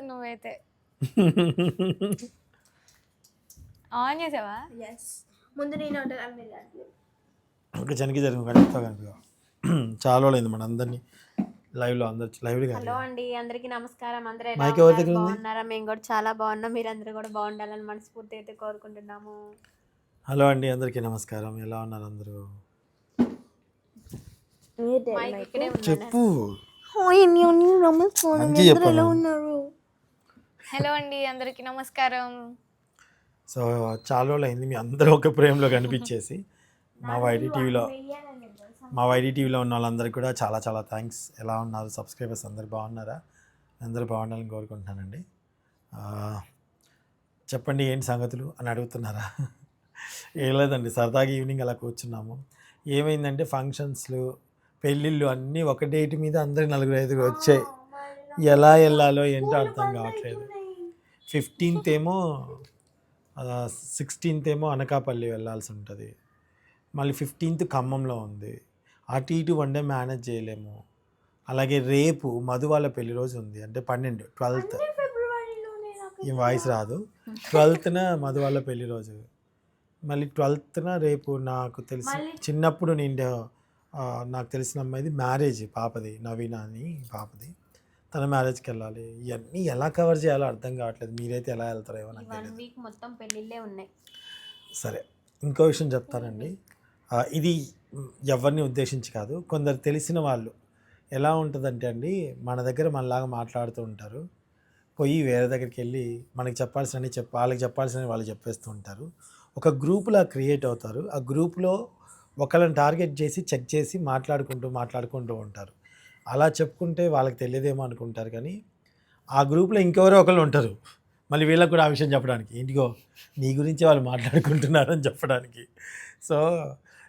నువ్వైతే. ఆన్ చేసావా? ఎస్ ముందు నేను. ఒక జనకి జరిగింది కనిపిస్తా కనిపి చాలా రోజులైంది మన అందరినీ. లైవ్లో అందరు లైవ్లో హలో అండి అందరికీ నమస్కారం. అందరూ ఎలా మైక్ ఎవరి ఉన్నారు? దగ్గర ఉంది? బాగున్నారా? మేము కూడా చాలా బాగున్నాం. మీరందరూ కూడా బాగుండాలని మనస్ఫూర్తి అయితే కోరుకుంటున్నాము. హలో అండి అందరికీ నమస్కారం. ఎలా ఉన్నారు అందరూ? మైక్ ఇక్కడే. చెప్పు. మంచి చెప్పాను. హలో అండి అందరికి నమస్కారం. సో చాలా రోజులు అయింది మీ అందరూ ఒక ప్రేమలో కనిపించేసి. మా వైడి టీవీలో మా వైడి టీవీలో ఉన్న వాళ్ళందరికీ కూడా చాలా చాలా థ్యాంక్స్. ఎలా ఉన్నారు సబ్స్క్రైబర్స్ అందరు బాగున్నారా? అందరూ బాగుండాలని కోరుకుంటున్నానండి. ఆ, చెప్పండి ఏంటి సంగతులు అని అడుగుతున్నారా? ఏం లేదండి సరదాగా ఈవినింగ్ అలా కూర్చున్నాము. ఏమైందంటే ఫంక్షన్స్లు పెళ్ళిళ్ళు అన్నీ ఒక డేట్ మీద అందరు నలుగురు ఐదుగురు వచ్చాయి. ఎలా వెళ్ళాలో ఏంటో అర్థం కావట్లేదు. ఫిఫ్టీన్త్ ఏమో సిక్స్టీన్త్ ఏమో అనకాపల్లి వెళ్ళాల్సి ఉంటుంది మళ్ళీ ఫిఫ్టీన్త్ ఖమ్మంలో ఉంది. అటు ఇటు వన్ డే మేనేజ్ చేయలేము. అలాగే రేపు మధు వాళ్ళ పెళ్ళి రోజు ఉంది. అంటే పన్నెండు ట్వెల్త్. ఈ వాయిస్ రాదు. ట్వెల్త్న మధు వాళ్ళ పెళ్ళి రోజు. మళ్ళీ ట్వెల్త్న రేపు నాకు తెలిసి చిన్నప్పుడు నేను ఆ, నాకు తెలిసిన అమ్మాయిది మ్యారేజ్ పాపది నవీన అని పాపది. తన మ్యారేజ్కి వెళ్ళాలి ఇవన్నీ ఎలా కవర్ చేయాలో అర్థం కావట్లేదు. మీరైతే ఎలా వెళ్తారో ఏమో నాకు తెలియదు వీక్ మొత్తం పెళ్ళిళ్ళే ఉన్నాయి. సరే ఇంకో విషయం చెప్తానండి. ఇది ఎవరిని ఉద్దేశించి కాదు కొందరు తెలిసిన వాళ్ళు. ఎలా ఉంటుందంటే అండి మన దగ్గర మనలాగా మాట్లాడుతూ ఉంటారు. పోయి వేరే దగ్గరికి వెళ్ళి మనకి చెప్పాల్సినవి చెప్ప వాళ్ళకి చెప్పాల్సినవి వాళ్ళు చెప్పేస్తూ ఉంటారు. ఒక గ్రూప్లా క్రియేట్ అవుతారు. ఆ గ్రూప్లో ఒకళ్ళని టార్గెట్ చేసి చెక్ చేసి మాట్లాడుకుంటూ మాట్లాడుకుంటూ ఉంటారు. అలా చెప్పుకుంటే వాళ్ళకి తెలియదేమో అనుకుంటారు కానీ ఆ గ్రూప్లో ఇంకెవరో ఒకళ్ళు ఉంటారు. మళ్ళీ వీళ్ళకి కూడా ఆ విషయం చెప్పడానికి. ఇంటిగో నీ గురించి వాళ్ళు మాట్లాడుకుంటున్నారని చెప్పడానికి. సో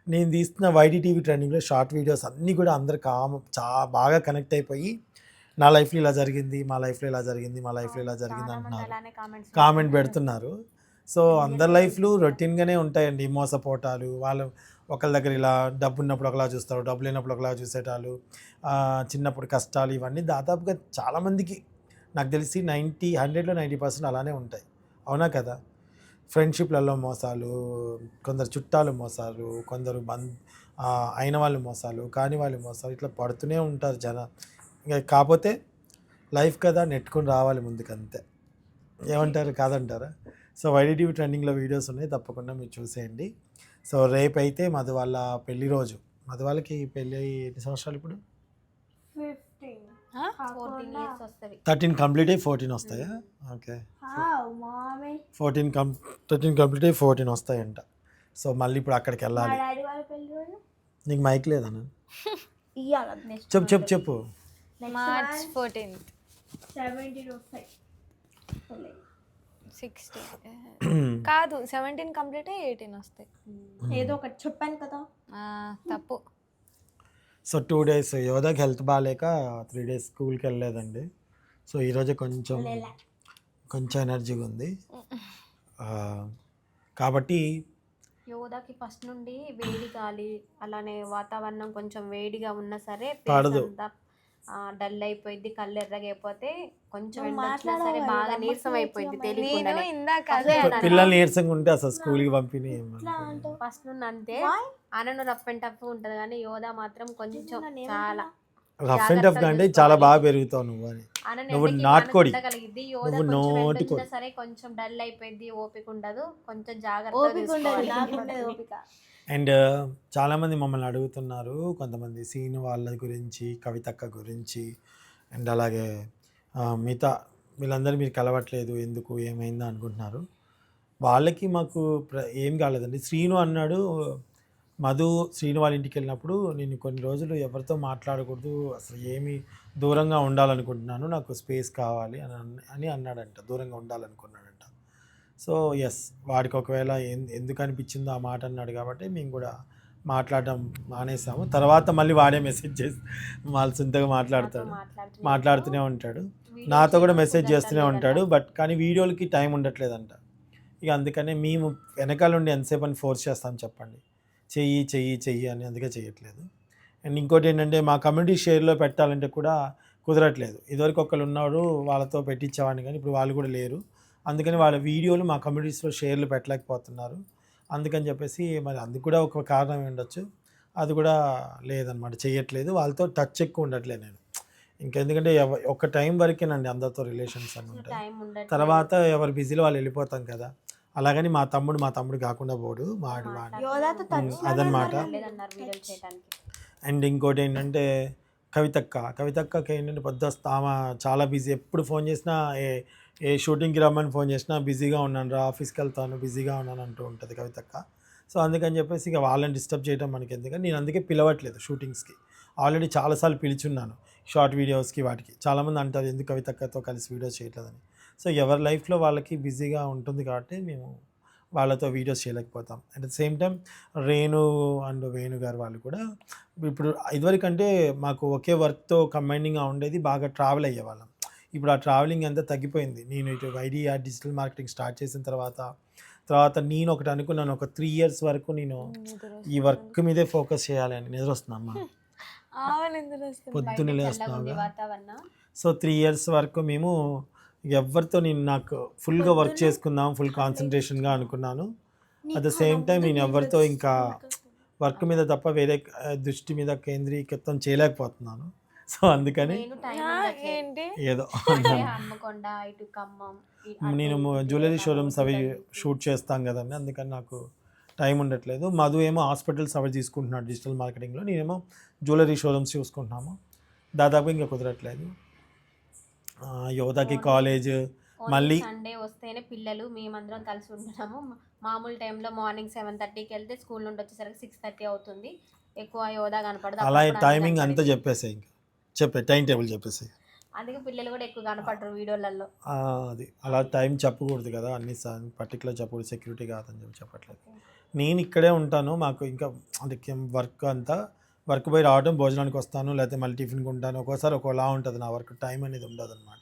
నేను తీస్తున్న వైడి టీవీ ట్రెండింగ్లో షార్ట్ వీడియోస్ అన్నీ కూడా అందరు కామ చా బాగా కనెక్ట్ అయిపోయి నా లైఫ్లో ఇలా జరిగింది మా లైఫ్లో ఇలా జరిగింది మా లైఫ్లో ఇలా జరిగింది అంటున్నారు. కామెంట్ పెడుతున్నారు. సో అందరి లైఫ్లు రొటీన్గానే ఉంటాయండి. మోసపోటాలు వాళ్ళు ఒకళ్ళ దగ్గర ఇలా డబ్బు ఉన్నప్పుడు ఒకలా చూస్తారు డబ్బు లేనప్పుడు ఒకలా చూసేటాలు చిన్నప్పుడు కష్టాలు ఇవన్నీ దాదాపుగా చాలామందికి నాకు తెలిసి నైంటీ హండ్రెడ్లో నైంటీ పర్సెంట్ అలానే ఉంటాయి. అవునా కదా? ఫ్రెండ్షిప్లలో మోసాలు కొందరు చుట్టాలు మోసాలు కొందరు బంద్ అయిన వాళ్ళు మోసాలు కాని వాళ్ళు మోసాలు ఇట్లా పడుతూనే ఉంటారు జన. ఇంకా కాకపోతే లైఫ్ కదా నెట్టుకొని రావాలి ముందుకు అంతే ఏమంటారు? కాదంటారా? సో వైడిటీవీ ట్రెండింగ్లో వీడియోస్ ఉన్నాయి తప్పకుండా మీరు చూసేయండి. సో రేపు అయితే మధు వాళ్ళ పెళ్ళి రోజు. మధు వాళ్ళకి పెళ్ళి ఎన్ని సంవత్సరాలు ఇప్పుడు? ఫోర్టీన్ ఇయర్స్ వస్తుంది. థర్టీన్ కంప్లీట్ అయ్యి ఫోర్టీన్ వస్తాయా? Okay. Fourteen come thirteen complete అయ్యి ఫోర్టీన్ వస్తాయంట. సో మళ్ళీ ఇప్పుడు అక్కడికి వెళ్ళాలి. నీకు మైక్ నెక్స్ట్ చెప్పు చెప్పు చెప్పు. March fourteenth. సెవెంటీన్ వస్తాయి. సిక్స్టీన్ కాదు సెవెంటీన్ కంప్లీట్ ఎయిటీన్ వస్తాయి. ఏదో ఒకటి చెప్పాను కదా. తప్పు. సో టూ డేస్ యోధాకి హెల్త్ బాగాలేక త్రీ డేస్ స్కూల్కి వెళ్ళలేదండి. సో ఈరోజు కొంచెం కొంచెం ఎనర్జీగా ఉంది. ఆ, కాబట్టి యోధాకి ఫస్ట్ నుండి వేడి గాలి అలానే వాతావరణం కొంచెం వేడిగా ఉన్నా సరే పడదు. డల్ అయిపోయింది కళ్ళు ఎర్రగా అయిపోతే కొంచెం సరే బాగా నీరసం అయిపోయింది నేను ఇందాక. పిల్లలు నీరసంగా ఉంటే అసలు స్కూల్కి పంపిణీ ఫస్ట్ నుండి అంతే అనను రఫ్ అండ్ టఫ్ ఉంటది కానీ యోధా మాత్రం కొంచెం చాలా రఫ్ అండ్ టఫ్ అంటే చాలా బాగా పెరుగుతావు నువ్వు అని. అనను నువ్వు నాటుకోడి. నువ్వు నోటికోడి. సరే కొంచెం డల్ అయిపోయింది ఓపిక ఉండదు. కొంచెం జాగ్రత్త అండ్ చాలామంది మమ్మల్ని అడుగుతున్నారు. కొంతమంది సీన్ వాళ్ళ గురించి కవితక్క గురించి అండ్ అలాగే మిగతా వీళ్ళందరూ మీరు కలవట్లేదు ఎందుకు ఏమైందా అనుకుంటున్నారు. వాళ్ళకి మాకు ప్ర ఏం కాలేదండి. శ్రీను అన్నాడు మధు శ్రీను వాళ్ళ ఇంటికి వెళ్ళినప్పుడు నేను కొన్ని రోజులు ఎవరితో మాట్లాడకూడదు అసలు ఏమి దూరంగా ఉండాలనుకుంటున్నాను నాకు స్పేస్ కావాలి అని అని అన్నాడంట దూరంగా ఉండాలనుకున్నాడు సో ఎస్ వాడికి ఒకవేళ ఎందుకు అనిపించిందో ఆ మాట అన్నాడు కాబట్టి మేము కూడా మాట్లాడడం మానేసాము. తర్వాత మళ్ళీ వాడే మెసేజ్ చేసి వాళ్ళ సొంతగా మాట్లాడతాడు. మాట్లాడుతూనే ఉంటాడు. నాతో కూడా మెసేజ్ చేస్తూనే ఉంటాడు. బట్ కానీ వీడియోలకి టైం ఉండట్లేదంట. ఇక అందుకనే మేము వెనకాల నుండి ఎంతసేపు అని ఫోర్స్ చేస్తాం చెప్పండి. చెయ్యి చెయ్యి చెయ్యి అని అందుకే చేయట్లేదు అండ్ ఇంకోటి ఏంటంటే మా కమ్యూనిటీ షేర్లో పెట్టాలంటే కూడా కుదరట్లేదు. ఇదివరకు ఒకళ్ళు ఉన్నారు వాళ్ళతో పెట్టించేవాడిని కానీ ఇప్పుడు వాళ్ళు కూడా లేరు. అందుకని వాళ్ళ వీడియోలు మా కమ్యూనిటీస్లో షేర్లు పెట్టలేకపోతున్నారు. అందుకని చెప్పేసి మరి అందుకు కూడా ఒక కారణం ఉండొచ్చు. అది కూడా లేదనమాట చేయట్లేదు వాళ్ళతో టచ్ ఎక్కువ ఉండట్లేదు నేను. ఇంకెందుకంటే ఎవ- ఒక టైం వరకేనండి అందరితో రిలేషన్స్ అని ఉంటాయి. తర్వాత ఎవరు బిజీలో వాళ్ళు వెళ్ళిపోతాం కదా. అలాగని మా తమ్ముడు మా తమ్ముడు కాకుండా పోడు ఉమ్, అదనమాట లేదన్నారు వీడియోలు చేయడానికి అండ్ ఇంకోటి ఏంటంటే కవితక్క. కవితక్కకి ఏంటంటే పొద్దు ఆమె చాలా బిజీ. ఎప్పుడు ఫోన్ చేసినా ఏ ఏ షూటింగ్కి రమ్మని ఫోన్ చేసినా బిజీగా ఉన్నాను రా ఆఫీస్కి వెళ్తాను బిజీగా ఉన్నాను అంటూ ఉంటుంది కవితక్క. సో అందుకని చెప్పేసి ఇక వాళ్ళని డిస్టర్బ్ చేయడం మనకి ఎందుకంటే నేను అందుకే పిలవట్లేదు షూటింగ్స్కి. ఆల్రెడీ చాలాసార్లు పిలిచున్నాను షార్ట్ వీడియోస్కి వాటికి. చాలామంది అంటారు ఎందుకు కవితక్కతో కలిసి వీడియోస్ చేయట్లేదని. సో ఎవరి లైఫ్లో వాళ్ళకి బిజీగా ఉంటుంది కాబట్టి మేము వాళ్ళతో videos చేయలేకపోతాం. At the same time Renu and Venu గారు వాళ్ళు కూడా ఇప్పుడు ఇదివరకంటే మాకు ఒకే వర్క్తో కంబైనింగ్గా ఉండేది బాగా ట్రావెల్ అయ్యేవాళ్ళం. ఇప్పుడు ఆ ట్రావెలింగ్ అంతా తగ్గిపోయింది. నేను ఇటు ఐడియా డిజిటల్ మార్కెటింగ్ స్టార్ట్ చేసిన తర్వాత తర్వాత నేను ఒకటి అనుకున్నాను. ఒక త్రీ ఇయర్స్ వరకు నేను ఈ వర్క్ మీదే ఫోకస్ చేయాలి అని. నిద్ర వస్తుందమ్మా పొద్దున్న వాతావరణం. సో త్రీ ఇయర్స్ వరకు మేము ఎవరితో నేను నాకు ఫుల్గా వర్క్ చేసుకుందాం ఫుల్ కాన్సన్ట్రేషన్గా అనుకున్నాను. అట్ ద సేమ్ టైం నేను ఎవరితో ఇంకా వర్క్ మీద తప్ప వేరే దృష్టి మీద కేంద్రీకృతం చేయలేకపోతున్నాను. సో అందుకని నేను టైం ఆ, ఉండట్లేదు. ఏంటి? ఏదో నేను జ్యువెలరీ షోరూమ్స్ అవి. షూట్ చేస్తాం కదండి అందుకని నాకు టైం ఉండట్లేదు. మధు ఏమో హాస్పిటల్స్ అవి తీసుకుంటున్నాడు డిజిటల్ మార్కెటింగ్లో నేనేమో జ్యువెలరీ షోరూమ్స్ చూసుకుంటున్నాము. దాదాపు ఇంకా కుదరట్లేదు. ఆ, యువతకి కాలేజ్ మళ్ళీ సండే వస్తేనే పిల్లలు మేమందరం కలిసి ఉంటున్నాము మామూలు టైంలో మార్నింగ్ సెవెన్ థర్టీకి వెళ్తే స్కూల్ నుండి వచ్చేసరికి సిక్స్ థర్టీ అవుతుంది. ఎక్కువ యోగా కనపడదు. అలా టైమింగ్ అంతా. చెప్పేసాయి ఇంకా. చెప్పే టైం టేబుల్ చెప్పేసాయి అందుకే పిల్లలు కూడా ఎక్కువ కనపడరు వీడియోలలో. అది. అలా టైం చెప్పకూడదు కదా అన్ని పర్టికులర్ చెప్పకూడదు సెక్యూరిటీ కాదని చెప్పి చెప్పట్లేదు. నేను ఇక్కడే ఉంటాను మాకు ఇంకా అంటే వర్క్ అంతా వర్క్ పోయి రావడం భోజనానికి వస్తాను లేకపోతే మళ్ళీ టిఫిన్కి ఉంటాను ఒక్కోసారి ఒక్కోలా ఉంటుంది నా వర్క్ టైం అనేది ఉండదు అనమాట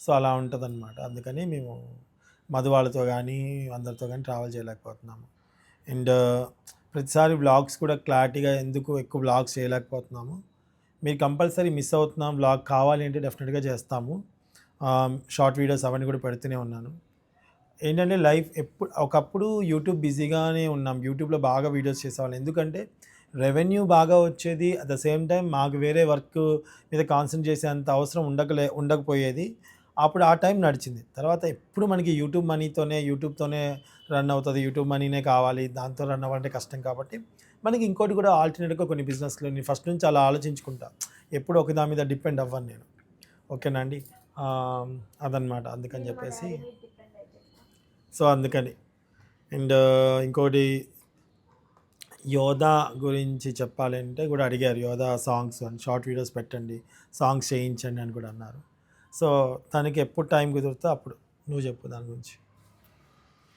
సో అలా ఉంటుంది అనమాట అందుకని మేము మధు వాళ్ళతో కానీ అందరితో కానీ ట్రావెల్ చేయలేకపోతున్నాము. అండ్ ప్రతిసారి వ్లాగ్స్ కూడా క్లారిటీగా ఎందుకు ఎక్కువ వ్లాగ్స్ చేయలేకపోతున్నాము మీరు కంపల్సరీ మిస్ అవుతున్నాం వ్లాగ్ కావాలి అంటే డెఫినెట్గా చేస్తాము. షార్ట్ వీడియోస్ అవన్నీ కూడా పెడుతూనే ఉన్నాను. ఏంటంటే లైఫ్ ఎప్పుడు ఒకప్పుడు యూట్యూబ్ బిజీగానే ఉన్నాం. యూట్యూబ్లో బాగా వీడియోస్ చేసేవాళ్ళం. ఎందుకంటే రెవెన్యూ బాగా వచ్చేది అట్ ద సేమ్ టైం మాకు వేరే వర్క్ మీద కాన్సన్ట్రేట్ చేసేంత అవసరం ఉండకలే ఉండకపోయేది. అప్పుడు ఆ టైం నడిచింది. తర్వాత ఎప్పుడు మనకి యూట్యూబ్ మనీతోనే యూట్యూబ్తోనే రన్ అవుతుంది. యూట్యూబ్ మనీనే కావాలి దాంతో రన్ అవ్వాలంటే కష్టం కాబట్టి మనకి ఇంకోటి కూడా ఆల్టర్నేట్గా కొన్ని బిజినెస్లో నేను ఫస్ట్ నుంచి అలా ఆలోచించుకుంటా. ఎప్పుడు ఒక దాని మీద డిపెండ్ అవ్వను నేను. ఓకేనా అండి? అదనమాట అందుకని చెప్పేసి సో అందుకని. అండ్ ఇంకోటి యోధా గురించి చెప్పాలంటే కూడా అడిగారు. యోధా సాంగ్స్ అని. షార్ట్ వీడియోస్ పెట్టండి. సాంగ్స్ చేయించండి అని కూడా అన్నారు. సో తనకి ఎప్పుడు టైం కుదురుతో అప్పుడు. నువ్వు చెప్పు దాని గురించి.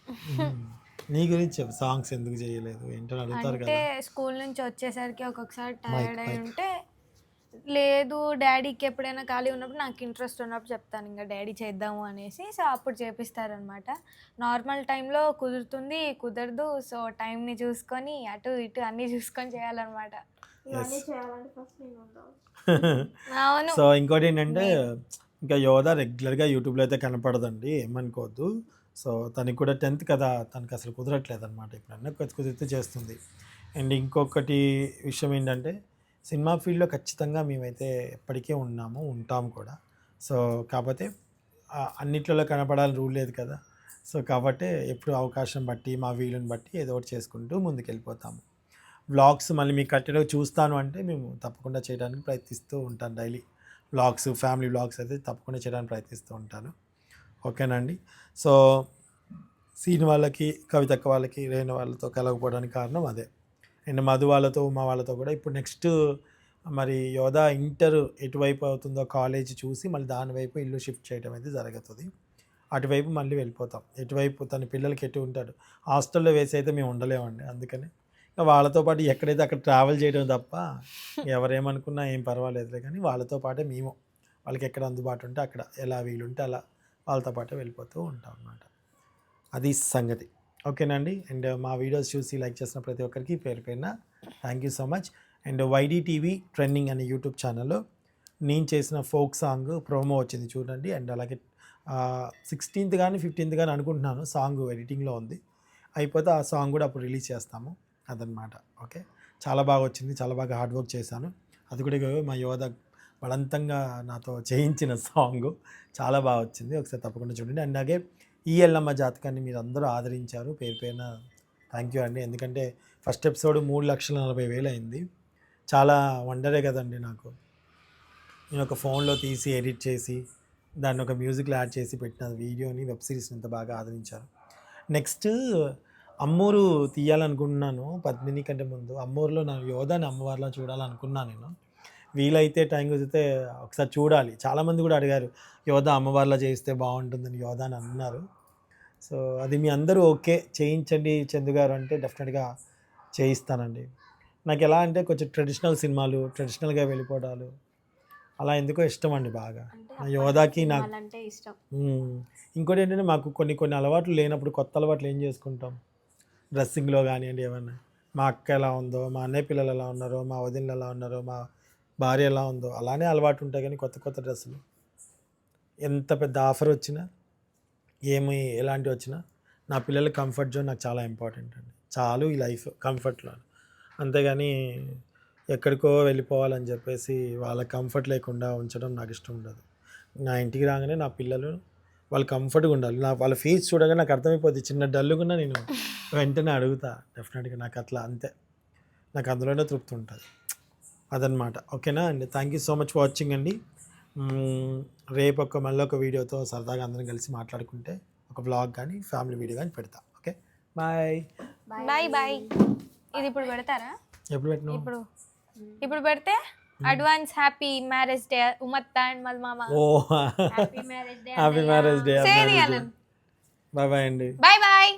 నీ గురించి చెప్పు. సాంగ్స్ ఎందుకు చేయలేదు? ఏంటని అడుగుతారు అంటే కదా. స్కూల్ నుంచి వచ్చేసరికి ఒక్కొక్కసారి టైర్డ్ అయి. ఉంటే లేదు డాడీకి ఎప్పుడైనా ఖాళీ ఉన్నప్పుడు నాకు ఇంట్రెస్ట్ ఉన్నప్పుడు చెప్తాను. ఇంకా డాడీ చేద్దాము అనేసి సో అప్పుడు చేపిస్తారనమాట. నార్మల్ టైంలో కుదురుతుంది కుదరదు. సో టైంని చూసుకొని అటు ఇటు అన్నీ చూసుకొని చేయాలన్నమాట. ఇవన్నీ చేయాలంటే ఫస్ట్ నేను ఉండాలి. అవును. సో ఇంకోటి ఏంటంటే ఇంకా యోధ రెగ్యులర్గా యూట్యూబ్లో అయితే కనపడదండి. ఏమనుకోవద్దు. సో తనకి కూడా టెన్త్ కదా తనకి అసలు కుదరట్లేదు అనమాట ఇప్పుడన్నా కొద్ది కుదిరితే చేస్తుంది. అండ్ ఇంకొకటి విషయం ఏంటంటే సినిమా ఫీల్డ్లో ఖచ్చితంగా మేమైతే ఎప్పటికే ఉన్నాము ఉంటాం కూడా. సో కాకపోతే అన్నిట్లలో కనపడాలని రూల్ లేదు కదా. సో కాబట్టి ఎప్పుడు అవకాశం బట్టి మా వీలుని బట్టి ఏదో ఒకటి చేసుకుంటూ ముందుకెళ్ళిపోతాము. వ్లాగ్స్ మళ్ళీ మీకు కట్టెలో చూస్తాను అంటే మేము తప్పకుండా చేయడానికి ప్రయత్నిస్తూ ఉంటాను డైలీ. వ్లాగ్స్ ఫ్యామిలీ వ్లాగ్స్ అయితే తప్పకుండా చేయడానికి ప్రయత్నిస్తూ ఉంటాను. ఓకేనండి. సో సీన్ వాళ్ళకి కవితక్క వాళ్ళకి లేని వాళ్ళతో కలగకపోవడానికి కారణం అదే. అండ్ మధు వాళ్ళతో ఉమా వాళ్ళతో కూడా ఇప్పుడు నెక్స్ట్ మరి యోధా ఇంటర్ ఎటువైపు అవుతుందో కాలేజ్ చూసి మళ్ళీ దాని వైపు ఇల్లు షిఫ్ట్ చేయడం అయితే జరుగుతుంది. అటువైపు మళ్ళీ వెళ్ళిపోతాం. ఎటువైపు తన పిల్లలకి ఎటు ఉంటాడు? హాస్టల్లో వేసి అయితే మేము ఉండలేమండి అందుకని. ఇంకా వాళ్ళతో పాటు ఎక్కడైతే అక్కడ ట్రావెల్ చేయడం తప్ప ఎవరేమనుకున్నా ఏం పర్వాలేదులే కానీ వాళ్ళతో పాటే మేము. వాళ్ళకి ఎక్కడ అందుబాటు ఉంటే అక్కడ. ఎలా వీలుంటే అలా. వాళ్ళతో పాటు వెళ్ళిపోతూ ఉంటాం అన్నమాట. అది సంగతి. ఓకేనండి అండ్? మా వీడియోస్ చూసి లైక్ చేసిన ప్రతి ఒక్కరికి పేరు పేరున thank you so much. And Y D TV trending అనే యూట్యూబ్ ఛానల్లో నేను చేసిన ఫోక్ సాంగ్ ప్రోమో వచ్చింది చూడండి. అండ్ అలాగే సిక్స్టీన్త్ కానీ ఫిఫ్టీన్త్ కానీ అనుకుంటున్నాను సాంగ్ ఎడిటింగ్లో ఉంది. అయిపోతే ఆ సాంగ్ కూడా అప్పుడు రిలీజ్ చేస్తాము అదనమాట ఓకే? చాలా బాగా వచ్చింది చాలా బాగా హార్డ్ వర్క్ చేశాను. అది కూడా మా యోధ బలంతంగా నాతో చేయించిన సాంగ్ చాలా బాగా వచ్చింది. ఒకసారి తప్పకుండా చూడండి. అండ్ అలాగే ఈ ఎల్లమ్మ జాతకాన్ని మీరు అందరూ ఆదరించారు. పేరు పేరున థ్యాంక్ యూ అండి. ఎందుకంటే ఫస్ట్ ఎపిసోడ్ మూడు లక్షల నలభై వేలు అయింది. చాలా వండరే కదండి నాకు. నేను ఒక ఫోన్లో తీసి ఎడిట్ చేసి దాన్ని ఒక మ్యూజిక్లో యాడ్ చేసి పెట్టిన వీడియోని వెబ్ సిరీస్ని ఇంత బాగా ఆదరించారు. నెక్స్ట్ అమ్మూరు తీయాలనుకుంటున్నాను. పద్మిని కంటే ముందు. అమ్మూరులో నా యోధాని అమ్మవారిలో చూడాలనుకున్నాను నేను. వీలైతే టైం కుదిరితే ఒకసారి చూడాలి. చాలామంది కూడా అడిగారు యోధా అమ్మవారిలో చేస్తే బాగుంటుందని యోధా అని అన్నారు. సో అది మీ అందరూ ఓకే. చేయించండి చందు గారు అంటే డెఫినెట్గా చేయిస్తానండి. నాకు ఎలా అంటే కొంచెం ట్రెడిషనల్ సినిమాలు ట్రెడిషనల్గా వెళ్ళిపోవడాలు అలా ఎందుకో ఇష్టం అండి బాగా. నా యోధాకి నాకు. ఇంకోటి ఏంటంటే మాకు కొన్ని కొన్ని అలవాట్లు లేనప్పుడు కొత్త అలవాట్లు ఏం చేసుకుంటాం? డ్రెస్సింగ్లో కానివ్వండి ఏమన్నా. మా అక్క ఎలా ఉందో మా అన్నయ్య పిల్లలు ఎలా ఉన్నారో మా వదినలు ఎలా ఉన్నారో మా భార్య ఎలా ఉందో అలానే అలవాటు ఉంటాయి కానీ కొత్త కొత్త డ్రెస్సులు. ఎంత పెద్ద ఆఫర్ వచ్చినా ఏమి ఎలాంటివి వచ్చినా నా పిల్లల కంఫర్ట్ జోన్ నాకు చాలా ఇంపార్టెంట్ అండి. చాలు ఈ లైఫ్ కంఫర్ట్లో అంతేగాని ఎక్కడికో వెళ్ళిపోవాలని చెప్పేసి వాళ్ళ కంఫర్ట్ లేకుండా ఉంచడం నాకు ఇష్టం ఉండదు. నా ఇంటికి రాగానే నా పిల్లలు వాళ్ళు కంఫర్ట్గా ఉండాలి. నా వాళ్ళ ఫేస్ చూడగా నాకు అర్థమైపోద్ది. చిన్న డల్లుగున్నా నేను వెంటనే అడుగుతా. డెఫినెట్గా నాకు అట్లా అంతే. నాకు అందులోనే తృప్తి ఉంటుంది. అదనమాట ఓకేనా అండి? Thank you so much for watching అండి. రేపు ఒక మళ్ళీ ఒక వీడియోతో సరదాగా అందరం కలిసి మాట్లాడుకుంటే ఒక వ్లాగ్ కానీ ఫ్యామిలీ వీడియో కానీ పెడతా. ఓకే? బాయ్ బాయ్ బాయ్ ఇది ఇప్పుడు పెడతారా? ఎప్పుడు పెట్టినావు? ఇప్పుడు. ఇప్పుడు పెడితే అడ్వాన్స్ హ్యాపీ మ్యారేజ్ డే ఉమత్త అండ్ మల్ మామ ఓ happy marriage day happy marriage day bye bye అండి. Bye bye